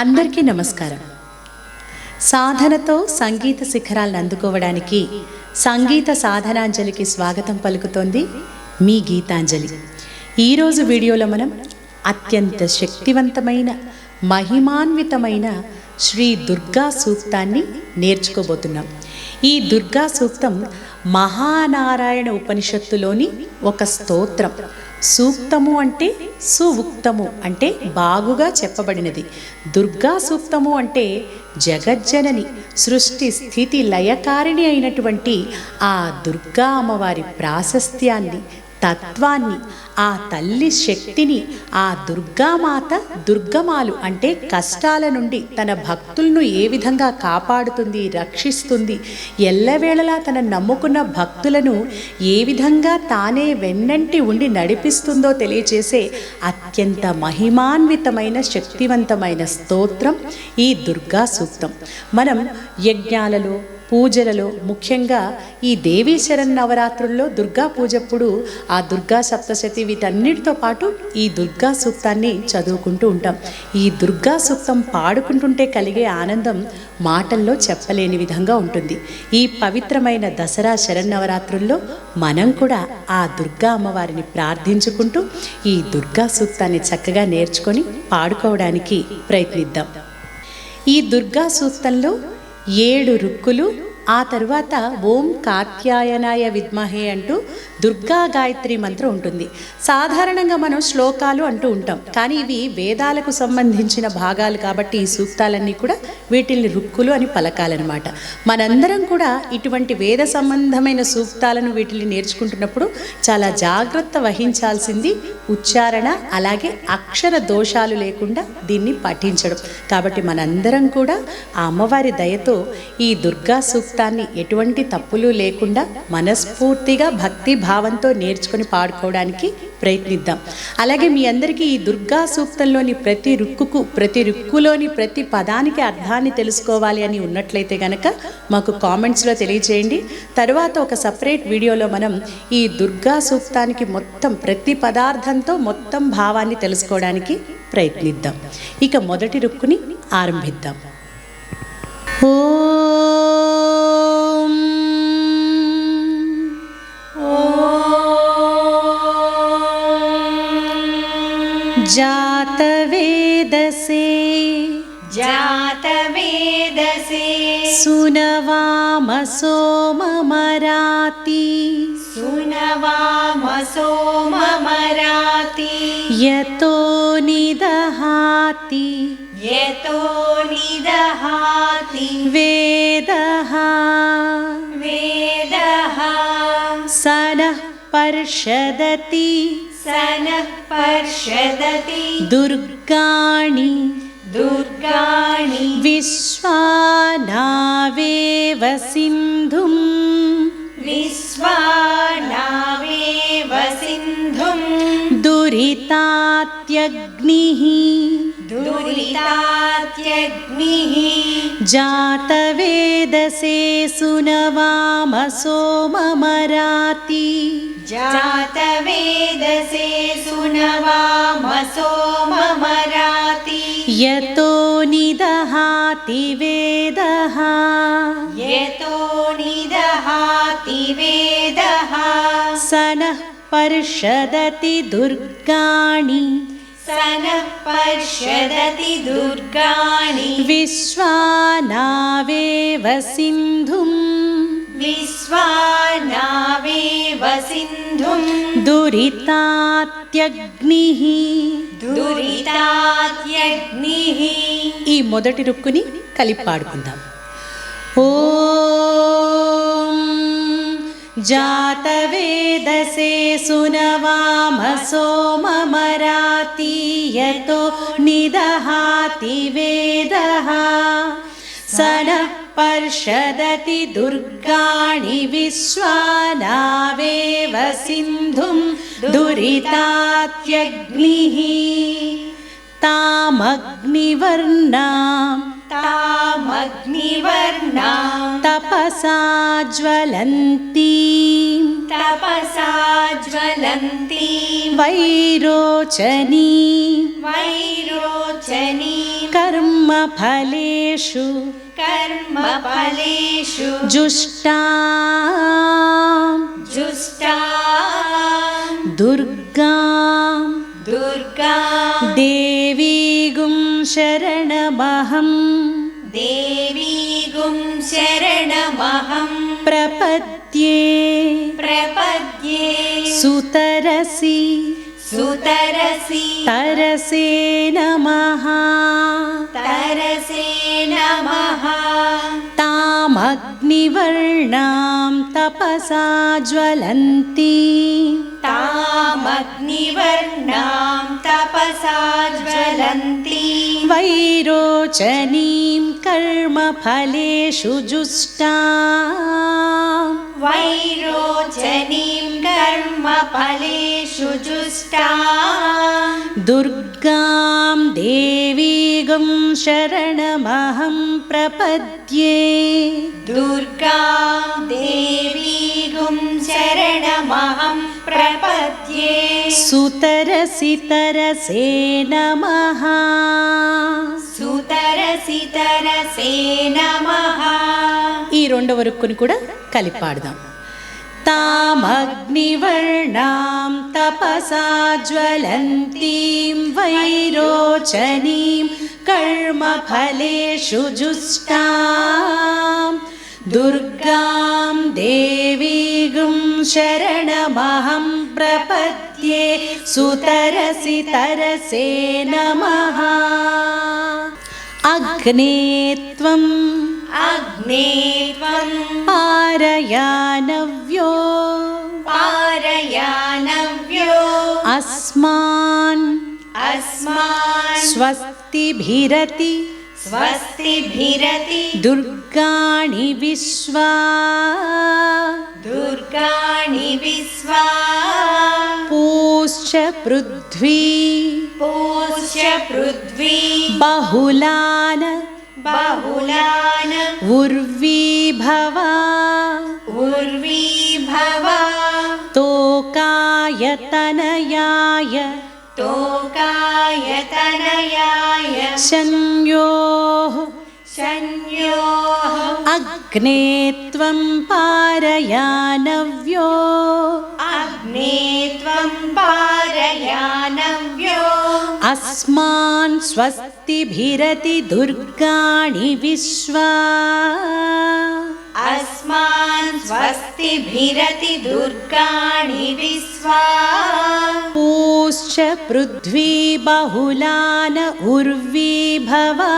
అందరికీ నమస్కారం. సాధనతో సంగీత శిఖరాలను అందుకోవడానికి సంగీత సాధనాంజలికి స్వాగతం పలుకుతోంది మీ గీతాంజలి. ఈరోజు వీడియోలో మనం అత్యంత శక్తివంతమైన మహిమాన్వితమైన శ్రీ దుర్గా సూక్తాన్ని నేర్చుకోబోతున్నాం. ఈ దుర్గా సూక్తం మహానారాయణ ఉపనిషత్తులోని ఒక స్తోత్రం. సూక్తము అంటే సువుక్తము అంటే బాగుగా చెప్పబడినది. దుర్గా సూక్తము అంటే జగజ్జనని సృష్టి స్థితి లయకారిణి అయినటువంటి ఆ దుర్గా అమ్మవారి ప్రాశస్త్యాన్ని తత్వాన్ని ఆ తల్లి శక్తిని ఆ దుర్గామాత దుర్గమాలు అంటే కష్టాల నుండి తన భక్తులను ఏ విధంగా కాపాడుతుంది రక్షిస్తుంది ఎల్లవేళలా తన నమ్ముకున్న భక్తులను ఏ విధంగా తానే వెన్నంటి ఉండి నడిపిస్తుందో తెలియచేసే అత్యంత మహిమాన్వితమైన శక్తివంతమైన స్తోత్రం ఈ దుర్గా సూక్తం మనం యజ్ఞాలలో పూజలలో ముఖ్యంగా ఈ దేవీ శరణ్ నవరాత్రుల్లో దుర్గా పూజప్పుడు ఆ దుర్గా సప్తశతి వీటన్నిటితో పాటు ఈ దుర్గా సూక్తాన్ని చదువుకుంటూ ఉంటాం. ఈ దుర్గా సూక్తం పాడుకుంటుంటే కలిగే ఆనందం మాటల్లో చెప్పలేని విధంగా ఉంటుంది. ఈ పవిత్రమైన దసరా శరన్నవరాత్రుల్లో మనం కూడా ఆ దుర్గా అమ్మవారిని ప్రార్థించుకుంటూ ఈ దుర్గా సూక్తాన్ని చక్కగా నేర్చుకొని పాడుకోవడానికి ప్రయత్నిద్దాం. ఈ దుర్గా సూక్తంలో ఏడు రుక్కులు ఆ తరువాత ఓం కాత్యాయనాయ విద్మహే అంటూ దుర్గా గాయత్రి మంత్రం ఉంటుంది. సాధారణంగా మనం శ్లోకాలు అంటూ ఉంటాం. కానీ ఇవి వేదాలకు సంబంధించిన భాగాలు కాబట్టి ఈ సూక్తాలన్నీ కూడా వీటిల్ని రుక్కులు అని పలకాలన్నమాట. మనందరం కూడా ఇటువంటి వేద సంబంధమైన సూక్తాలను వీటిని నేర్చుకుంటున్నప్పుడు చాలా జాగ్రత్త వహించాల్సింది ఉచ్చారణ అలాగే అక్షర దోషాలు లేకుండా దీన్ని పఠించడం కాబట్టి మనందరం కూడా ఆ అమ్మవారి దయతో ఈ దుర్గా సూక్తాన్ని ఎటువంటి తప్పులు లేకుండా మనస్ఫూర్తిగా భక్తి భావంతో నేర్చుకొని పాడుకోవడానికి ప్రయత్నిద్దాం. అలాగే మీ అందరికీ ఈ దుర్గా సూక్తంలోని ప్రతి రుక్కుకు ప్రతి రుక్కులోని ప్రతి పదానికి అర్థాన్ని తెలుసుకోవాలి అని ఉన్నట్లయితే గనక మాకు కామెంట్స్లో తెలియచేయండి. తర్వాత ఒక సపరేట్ వీడియోలో మనం ఈ దుర్గా సూక్తానికి మొత్తం ప్రతి పదార్థంతో మొత్తం భావాన్ని తెలుసుకోవడానికి ప్రయత్నిద్దాం. ఇక మొదటి రుక్కుని ఆరంభిద్దాం. ఓం जातवेदसे जातवेदसे सुनवाम सोममराति सुनवामसो ममराति यतो निदहाति यतो निदहाति वेदः। वेदः। स नः पर्षदति। स नः पर्षदति। दुर्गाणि। दुर्गाणि। विश्वानावेव सिन्धुम्। विश्वानावेव सिन्धुम्। दुरितात्यग्निः दुरितात्यग्निः जातवेदसे सुनवाम सोममराति जातवेदसे सुनवामसो ममराति यतो निदहाति वेदः। यतो निदहाति वेदः। स नः पर्षदति दुर्गाणि स नः पर्षदति दुर्गाणि विश्वानावेव सिन्धुम् विश्वानावेव सिन्धुम् దురితాత్యగ్నిః दुरितात्यग्निः ఈ మొదటి రుక్కుని కలిపి పాడుకుందాం ఓం जातवेदसे सुनवामसो मरातीयतो निदहाति वेदः। स नः पर्षदति दुर्गाणि विश्वानावेव सिन्धुं दुरितात्यग्निः। तामग्निवर्णा तामग्निवर्णां तपसा ज्वलन्तीं। तपसा ज्वलन्तीं। वैरोचनी। वैरोचनीं। कर्मफलेषु कर्मफलेषु जुष्टा। जुष्टां। दुर्गां। दुर्गा। देवीगुं शरणमहं देवीगुं शरणमहं। प्रपद्ये। प्रपद्ये। सुतरसि। सुतरसि। तरसे नमः। तरसे नमः तामग्निवर्णां तपसा ज्वलन्ती। तामग्निवर्णां तपसा ज्वलन्तीं। वैरोचनीं कर्मफलेषु जुष्टा। वैरोचनीं कर्मफलेषु जुष्टां। दुर्गां देवीगं शरणमहं प्रपद्ये दुर्गां देवीगुं शरणमहं प्रपद्ये सुतरसि तरसे नमः सुतरसि तरसे नमः ఈ రెండవ రుక్కుని కూడా కలిపి పాడదాం తామగ్నివర్ణాం తపసా జ్వలంతీం వైరోచనీం కర్మఫలేషు జుష్టాం दुर्गां देवीगुं शरणमहं प्रपद्ये सुतरसि तरसे नमः। अग्ने त्वम् अग्ने त्वं पारयानव्यो। पारयानव्यो। अस्मान् अस्मान् स्वस्तिभिरति। स्वस्तिभिरति। दुर् दुर्गाणि विश्वा। दुर्गाणि विश्वा। पूश्च पृथ्वी। पूष्य पृथ्वी। बहुलान। बहुलान। उर्वी भवा उर्वी भवा तोकायतनयाय। तोकाय तनयाय शन्योः शन्योः अग्ने त्वं पारयानव्यो। अग्ने त्वं पारयानव्यो। अस्मान् स्वस्तिभिरति दुर्गाणि विश्वा अस्मान् स्वस्तिभिरति दुर्गाणि विश्वा पूश्च पृथ्वी बहुलान उर्वी भवा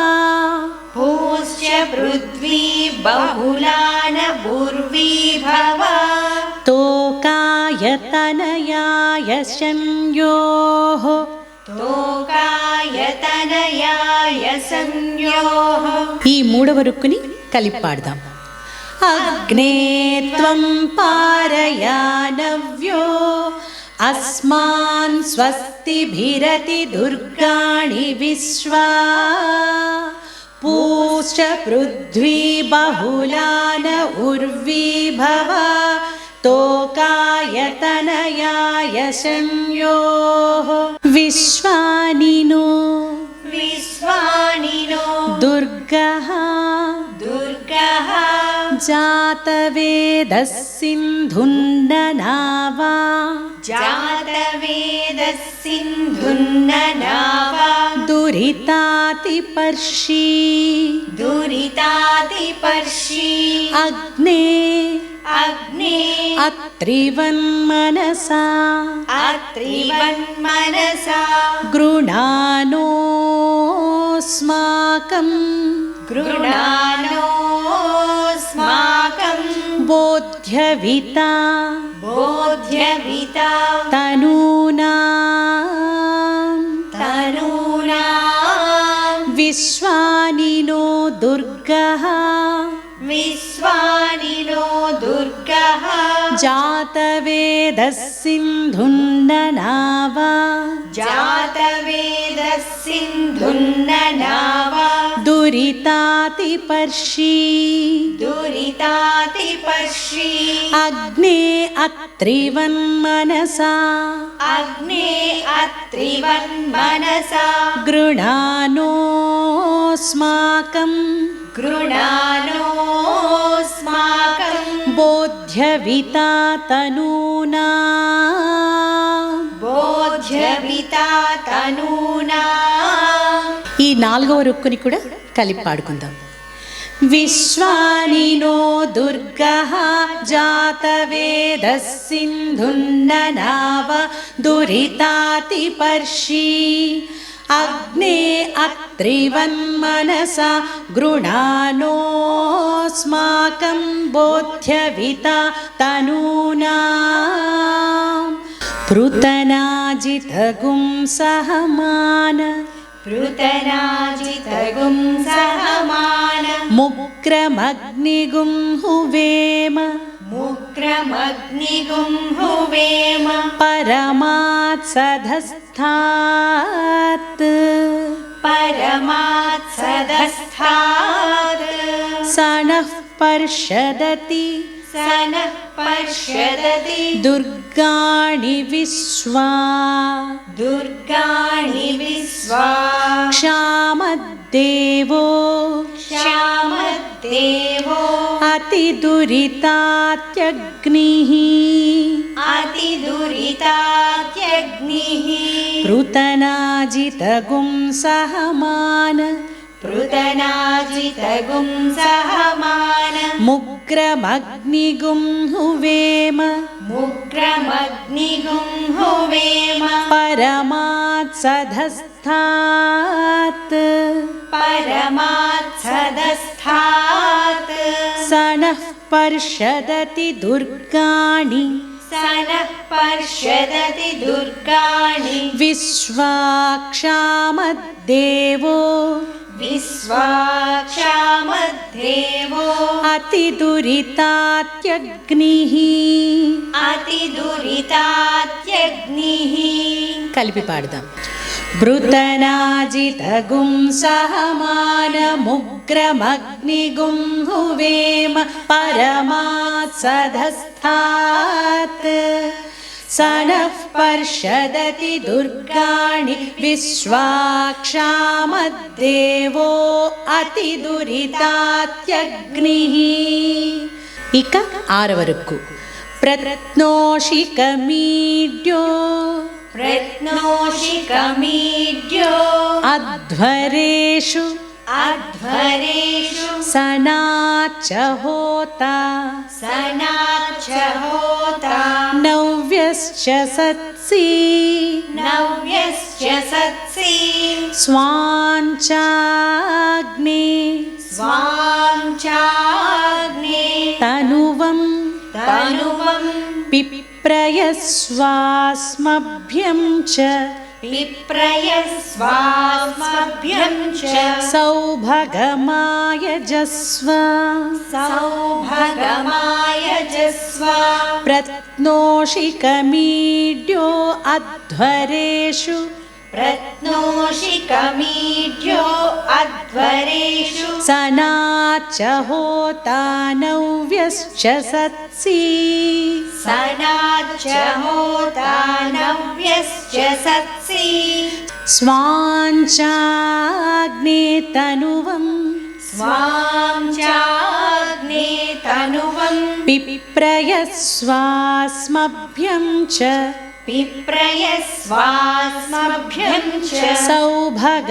पूश्च पृथ्वी बहुलान उर्वी भवा तोकायतनयाय शन्योः तोकाय तनयाय संयोः ఈ మూడవ రుక్కుని కలిపి अग्ने त्वं पारयानव्यो। अस्मान् स्वस्तिभिरति दुर्गाणि विश्वा। पूश्च पृथ्वी बहुलान उर्वी भव तोकायतनयायशयोः विश्वानि नो विश्वानि नो दुर्गः। दुर्गः। जातवेदः सिन्धुन्ननावा जातवेदः सिन्धुन्ननावा दुरितातिपर्षी। दुरितादिपर्षी अग्ने। अग्ने। अत्रिवन्मनसा। अत्रिवन्मनसा। गृणानोऽस्माकं गृणानोऽस्माकं बोध्यविता। बोध्यविता। तनूनाम् तनूनां। विश्वानिनो दुर्गः। विश्वानिनो दुर्गः जातवेदः सिन्धुन्ननावा जातवेदः सिन्धुन्ननावा दुरितातिपर्षी। दुरितातिपर्षी। अग्ने अत्रिवन्मनसा अग्ने अत्रिवन्मनसा गृणानोऽस्माकं गृणानोऽस्माकं बोध्यविता तनूना बोध्यविता तनूना ఈ నాలుగవ రుక్కుని కూడా కలిపి పాడుకుందాం విశ్వానినో దుర్గः జాతవేదः సింధున్ననావ దురితాతిపర్షి अग्ने अत्रिवन्मनसा गृणानोऽस्माकं बोध्यविता तनूना। पृतनाजितगुं सहमान पृतनाजितगुं सहमान मुक्रमग्निगुं हुवेम। मुग्रमग्निगुं हुवेम परमात्सधस्थात् परमात्सदस्थात्। स नः पर्षदति। स नः पश्यदति दुर्गाणि विश्वा। दुर्गाणि विश्वा। क्षामद्देवो श्यामदेवो। अतिदुरितात्यग्निः। अतिदुरितात्यग्निः। पृतनाजितगुं सहमान पृतनाजितगुं सहमान मुग्रमग्निगुं हुवेम मुग्रमग्निगुं हुवेम परमात्सधस्थात् परमात्सदस्थात्। स नः पर्षदति दुर्गाणि। स नः पर्षदति दुर्गाणि देवो। विश्वाक्षामद्देवो अतिदुरितात्यग्निः। अतिदुरितात्यग्निः। कल्पि पाडदाम् भृतनाजितगुं सहमानमुग्रमग्निगुं हुवेम परमात् स नः पर्षदति दुर्गाणि विश्वाक्षामद्देवो अतिदुरितात्यग्निः ఇక ఆరవ రుక్కు ప్రత్నోషికమీడ్యో प्रत्नोषिकमीड्यो अध्वरेषु सनाच होता सनाच होता नव्यश्च सत्सि। नव्यश्च सत्सि। स्वाञ्चाग्ने स्वां चाग्ने। तनुवं तनुवं पिप्रयस्वास्मभ्यं च विप्रयस्वास्मभ्यं च सौभगमायजस्व सौभगमाय जस्व। प्रत्नोषिकमीड्यो अध्वरेषु प्रत्नोषिकमीड्यो अध्वरेषु सनाच होता नव्यश्च सत्सि। सनाच होता नव्यश्च सत्सि। स्वाञ्चाग्ने तनुवं स्वां चाग्ने तनुवं पिप्रयस्वास्मभ्यं च पिप्रयस्वास्मभ्यं च सौभगमायजस्व।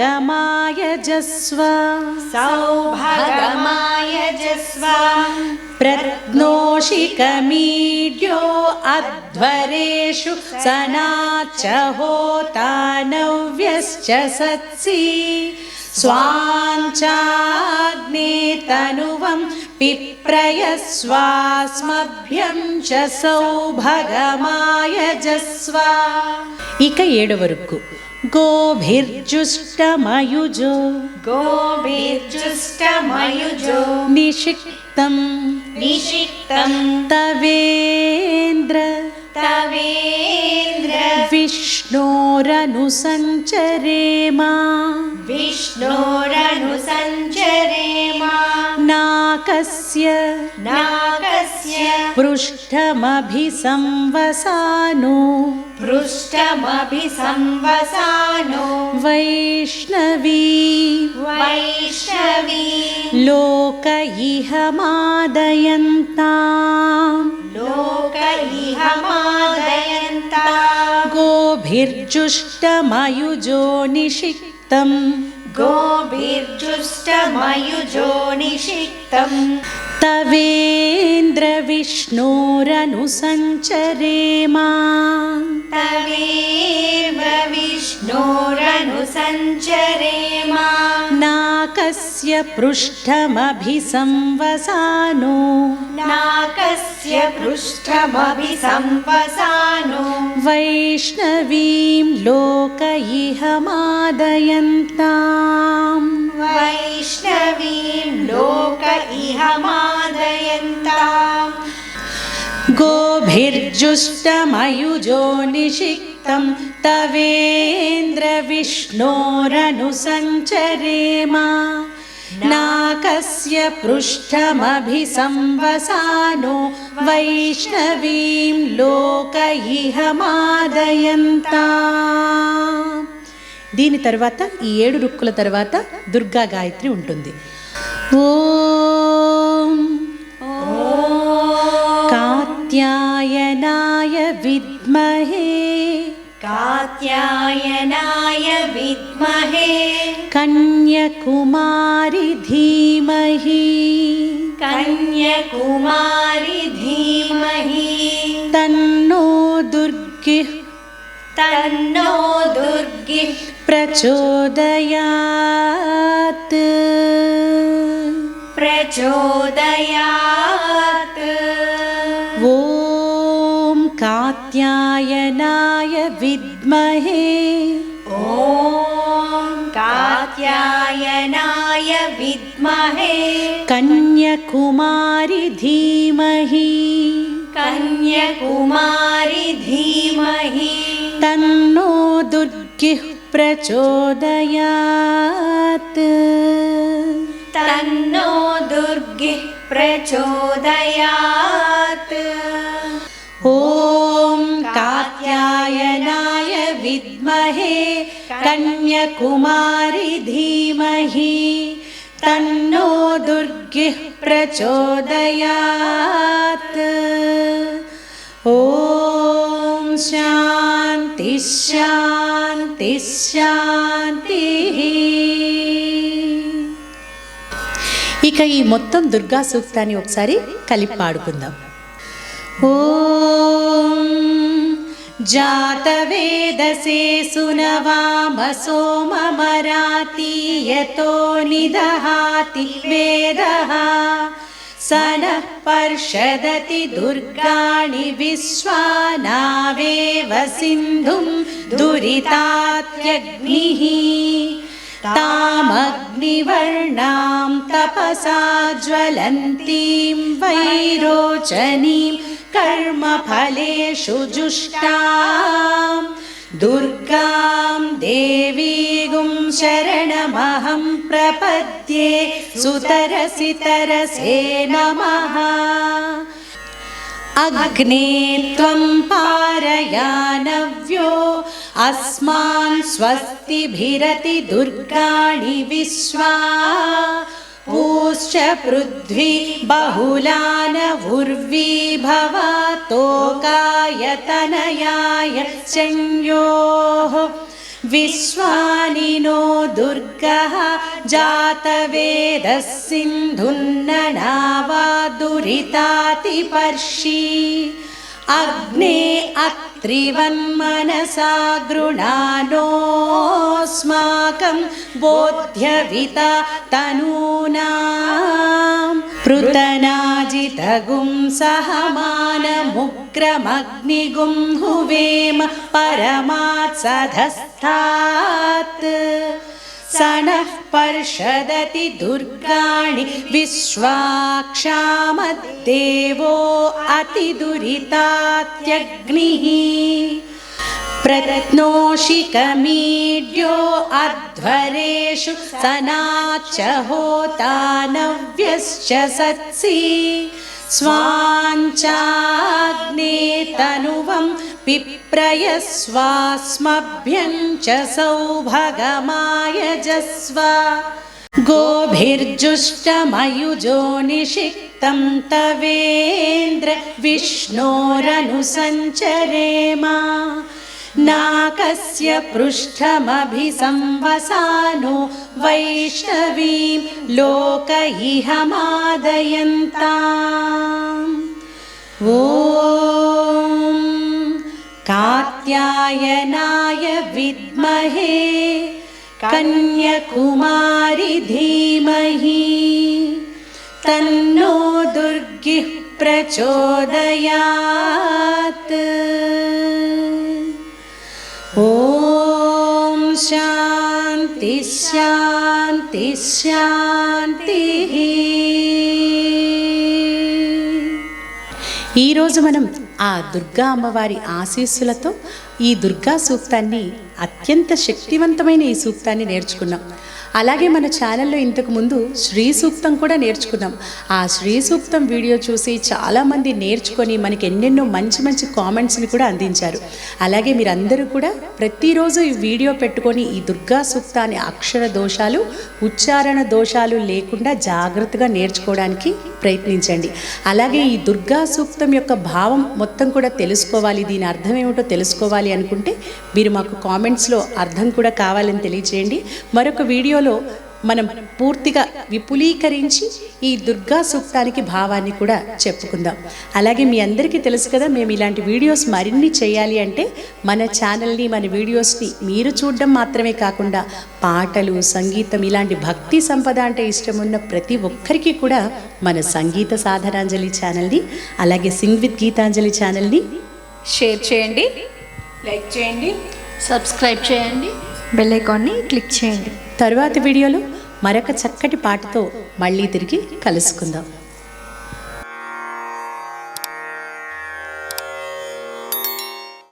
सौभगमाय जस्व प्रत्नोषिकमीड्यो अध्वरेषु सनाच होता नव्यश्च सत्सि। स्वाञ्चाग्ने तनुवं पिप्रय स्वास्मभ्यं च सौभगमायजस्वा। इक एडुवरकु गोभिर्जुष्टमयुजो गोभिर्जुष्टमयुजो निषिक्तं निषिक्तं तवेन्द्र तवेन्द्र विष्णोरनुसञ्चरेमा विष्णोरनुसञ्चरेमा नाकस्य नागस्य। पृष्ठमभिसंवसानो। पृष्ठमभिसंवसानो। वैष्णवी। वैष्णवी। लोक इह मादयन्ताम्। लोक इह मादयन्ता गोभिर्जुष्टमयुजो निषिक्तम्। गोभिर्जुष्टमयुजो निषिक्तम् तवेन्द्रविष्णोरनुसञ्चरेम तवेव विष्णोरनुसञ्चरेम नाकस्य पृष्ठमभिसंवसानो। नाकस्य पृष्ठमभिसंवसानो। वैष्णवीं लोक इह मादयन्ताम् वैष्णवीं लोक इह मादयन्ताम् गोभिर्जुष्टमयुजो निषिक्तं तवेन्द्रविष्णोरनुसञ्चरेम नाकस्य पृष्ठमभिसंवसानो वैष्णवीं लोक इह మాదయంతా దీని తర్వాత ఈ ఏడు రుక్కుల తర్వాత దుర్గా గాయత్రి ఉంటుంది ఓం कात्यायनाय विद्महे। कात्यायनाय विद्महे। कन्यकुमारि धीमहि। कन्यकुमारि धीमहि। तन्नो दुर्गिः तन्नो दुर्गिः प्रचोदयात्। प्रचोदयात् विद्महे ॐ कात्यायनाय विद्महे। कन्यकुमारि धीमहि। कन्यकुमारि धीमहि। तन्नो दुर्गिः प्रचोदयात्। तन्नो दुर्गिः प्रचोदयात् कन्यकुमारि धीमहि तन्नो दुर्गिः प्रचोदयात् ॐ शान्ति शान्ति శాంతిః ఇక ఈ మొత్తం దుర్గా సూక్తాన్ని ఒకసారి కలిపి పాడుకుందాం ఓం जातवेदसे सुनवाम सोममरातीयतो निदहाति वेदः। स नः पर्षदति दुर्गाणि विश्वानावेव सिन्धुं दुरितात्यग्निः तामग्निवर्णां तपसा ज्वलन्तीं वैरोचनीं कर्मफलेषु जुष्टां। दुर्गां देवीगुं शरणमहं प्रपद्ये सुतरसि तरसे नमः अग्ने त्वं पारयानव्यो अस्मान् स्वस्तिभिरति दुर्गाणि विश्वा। पूश्च पृथ्वी बहुलानवुर्वी भवतोकायतनयाय संयोः विश्वानि नो दुर्गः जातवेदः सिन्धुन्ननावा दुरितातिपर्षि अग्ने अत्रिवन्मनसा गृणानोऽस्माकं बोध्यविता तनूनां। पृतनाजितगुं सहमानमुग्रमग्निगुं हुवेम परमात्सधस्तात् स नः पर्षदति दुर्गाणि विश्वाक्षामद्देवो अतिदुरितात्यग्निः। प्रत्नोषिकमीड्यो अध्वरेषु सनाच्च होतानव्यश्च सत्सि स्वाञ्चाग्ने तनुवं पिप्रयस्वास्मभ्यं च सौभगमायजस्व। गोभिर्जुष्टमयुजो निषिक्तं तवेन्द्र विष्णोरनुसञ्चरेम नाकस्य पृष्ठमभिसंवसानो वैष्णवीं लोक इह मादयन्ताम् ॐ कात्यायनाय विद्महे कन्यकुमारि धीमहि तन्नो दुर्गिः प्रचोदयात् శాంతి శాంతి శాంతి ఈరోజు మనం ఆ దుర్గా అమ్మవారి ఆశీస్సులతో ఈ దుర్గా సూక్తాన్ని అత్యంత శక్తివంతమైన ఈ సూక్తాన్ని నేర్చుకున్నాం. అలాగే మన ఛానల్లో ఇంతకు ముందు శ్రీ సూక్తం కూడా నేర్చుకున్నాం. ఆ శ్రీ సూక్తం వీడియో చూసి చాలామంది నేర్చుకొని మనకి ఎన్నెన్నో మంచి మంచి కామెంట్స్ని కూడా అందించారు. అలాగే మీరందరూ కూడా ప్రతిరోజు ఈ వీడియో పెట్టుకొని ఈ దుర్గా సూక్తాన్ని అక్షర దోషాలు ఉచ్చారణ దోషాలు లేకుండా జాగ్రత్తగా నేర్చుకోవడానికి ప్రయత్నించండి. అలాగే ఈ దుర్గా సూక్తం యొక్క భావం మొత్తం కూడా తెలుసుకోవాలి దీని అర్థం ఏమిటో తెలుసుకోవాలి అనుకుంటే మీరు మాకు కామెంట్స్లో అర్థం కూడా కావాలని తెలియచేయండి. మరొక వీడియో వీడియోలో మనం పూర్తిగా విపులీకరించి ఈ దుర్గా సూక్తానికి భావాన్ని కూడా చెప్పుకుందాం. అలాగే మీ అందరికీ తెలుసు కదా మేము ఇలాంటి వీడియోస్ మరిన్ని చేయాలి అంటే మన ఛానల్ని మన వీడియోస్ని మీరు చూడడం మాత్రమే కాకుండా పాటలు సంగీతం ఇలాంటి భక్తి సంపద అంటే ఇష్టం ఉన్న ప్రతి ఒక్కరికి కూడా మన సంగీత సాధనాంజలి ఛానల్ని అలాగే సింగ్ విత్ గీతాంజలి ఛానల్ని షేర్ చేయండి లైక్ చేయండి సబ్స్క్రైబ్ చేయండి బెల్ ఐకాన్ని క్లిక్ చేయండి. తరువాతి వీడియోలో మరొక చక్కటి పాటతో మళ్ళీ తిరిగి కలుసుకుందాం.